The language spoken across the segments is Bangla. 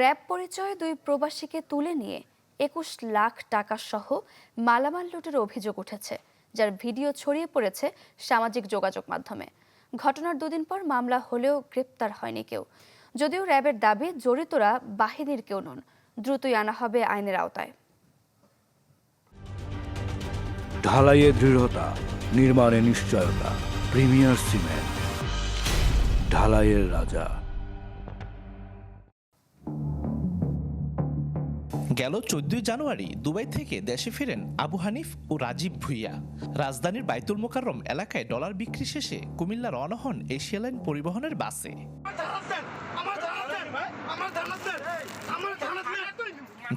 র্যাব পরিচয়ে দুই প্রবাসীকে তুলে নিয়ে একুশ লাখ টাকা সহ মালামাল লুটের অভিযোগ উঠেছে, যার ভিডিও ছড়িয়ে পড়েছে সামাজিক যোগাযোগ মাধ্যমে। ঘটনার দুদিন পর মামলা হলেও গ্রেপ্তার হয়নি কেউ। যদিও র্যাবের দাবি, জড়িতরা বাহিনীর কেউ নন, দ্রুতই আনা হবে আইনের আওতায়। ঢালাইয়ে দৃঢ়তা, নির্মাণে নিশ্চয়তা, প্রিমিয়ার সিমেন্ট। ঢালাইয়ের রাজা। গেল চোদ্দই জানুয়ারি দুবাই থেকে দেশে ফেরেন আবু হানিফ ও রাজীব ভুইয়া। রাজধানীর বাইতুল মোকাররম এলাকায় ডলার বিক্রি শেষে কুমিল্লা রওনা হন এশিয়া লাইন পরিবহনের বাসে।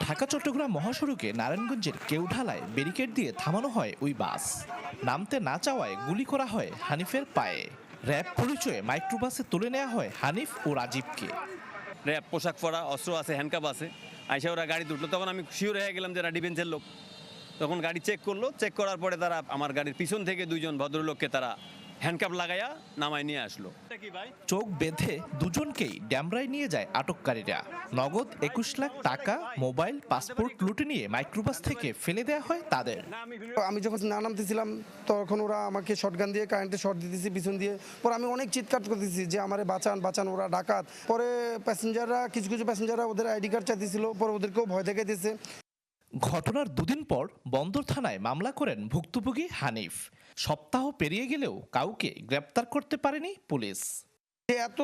ঢাকা চট্টগ্রাম মহাসড়কে নারায়ণগঞ্জের কেউঢালায় ব্যারিকেড দিয়ে থামানো হয় ওই বাস। নামতে না চাওয়ায় গুলি করা হয় হানিফের পায়ে। র্যাব পরিচয়ে মাইক্রোবাসে তুলে নেওয়া হয় হানিফ ও রাজীবকে। র্যাব পোশাক পরা, অস্ত্র আছে হ্যান্ডকাপ আছে। আইসা ওরা গাড়ি দুটলো তখন আমি শিওর হয়ে গেলাম যে এরা ডিফেন্সের লোক। তখন গাড়ি চেক করল। চেক করার পরে তারা আমার গাড়ির পিছন থেকে দুইজন ভদ্রলোককে তারা হ্যান্ডকাপ লাগাইয়া নামায় নিয়ে আসলো। চোখ বেঁধে দুজনকেই ড্যামরায় নিয়ে যায় আটককারীরা। নগদ একুশ লাখ টাকা মোবাইল পাসপোর্ট লুটে নিয়ে মাইক্রোবাস থেকে ফেলে দেওয়া হয় তাদের। আমি যখন না নামতেছিলাম তখন ওরা আমাকে শটগান দিয়ে কারেন্টে শর্ট দিতেছি পিছন দিয়ে। পরে আমি অনেক চিৎকার করতেছি যে আমারে বাঁচান বাঁচান ওরা ডাকাত। পরে প্যাসেঞ্জাররা কিছু কিছু প্যাসেঞ্জাররা ওদের আইডি কার্ড চাইতেছিল পরে ওদেরকেও ভয় দেখাইতেছে। ঘটনার দুদিন পর বন্দর থানায় মামলা করেন ভুক্তভোগী হানিফ। সপ্তাহ পেরিয়ে গেলেও কাউকে গ্রেপ্তার করতে পারেনি পুলিশ। যে এত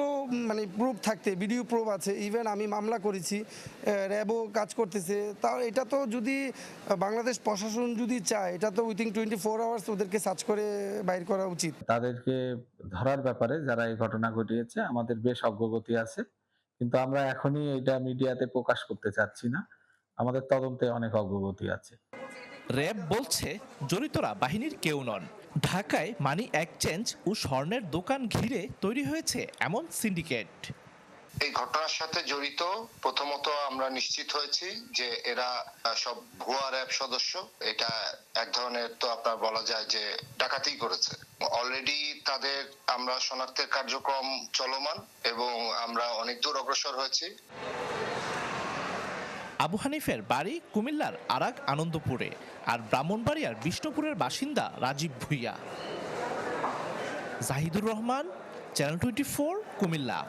মানে প্রুফ থাকতে ভিডিও প্রুফ আছে ইভেন আমি মামলা করেছি র্যাবও কাজ করতেছে তাও এটা তো যদি বাংলাদেশ প্রশাসন যদি চায় এটা তো উইথিন টোয়েন্টি ফোর আওয়ার্স ওদেরকে সার্চ করে বাইর করা উচিত। তাদেরকে ধরার ব্যাপারে যারা এই ঘটনা ঘটিয়েছে আমাদের বেশ অগ্রগতি আছে কিন্তু আমরা এখনই এটা মিডিয়াতে প্রকাশ করতে চাচ্ছি না। আমাদের তদন্তে অনেক অগ্রগতি আছে। র্যাব বলছে জড়িতরা বাহিনীর কেউ নন। ঢাকায় মানি এক্সচেঞ্জ ও স্বর্ণের দোকান ঘিরে তৈরি হয়েছে এমন সিন্ডিকেট। এই ঘটনার সাথে জড়িত প্রথমত আমরা নিশ্চিত হয়েছি যে এরা সব ভুয়া র্যাব সদস্য। এটা এক ধরনের তো আপনার বলা যায় যে ডাকাতি করেছে। অলরেডি তাদের আমরা শনাক্তের কার্যক্রম চলমান এবং আমরা অনেক দূর অগ্রসর হয়েছি। আবু হানিফের বাড়ি কুমিল্লার আরাক আনন্দপুরে আর ব্রাহ্মণবাড়িয়ার বিষ্ণুপুরের বাসিন্দা Rajib Bhuiyan. Jahidur Rahman channel twenty four Comilla.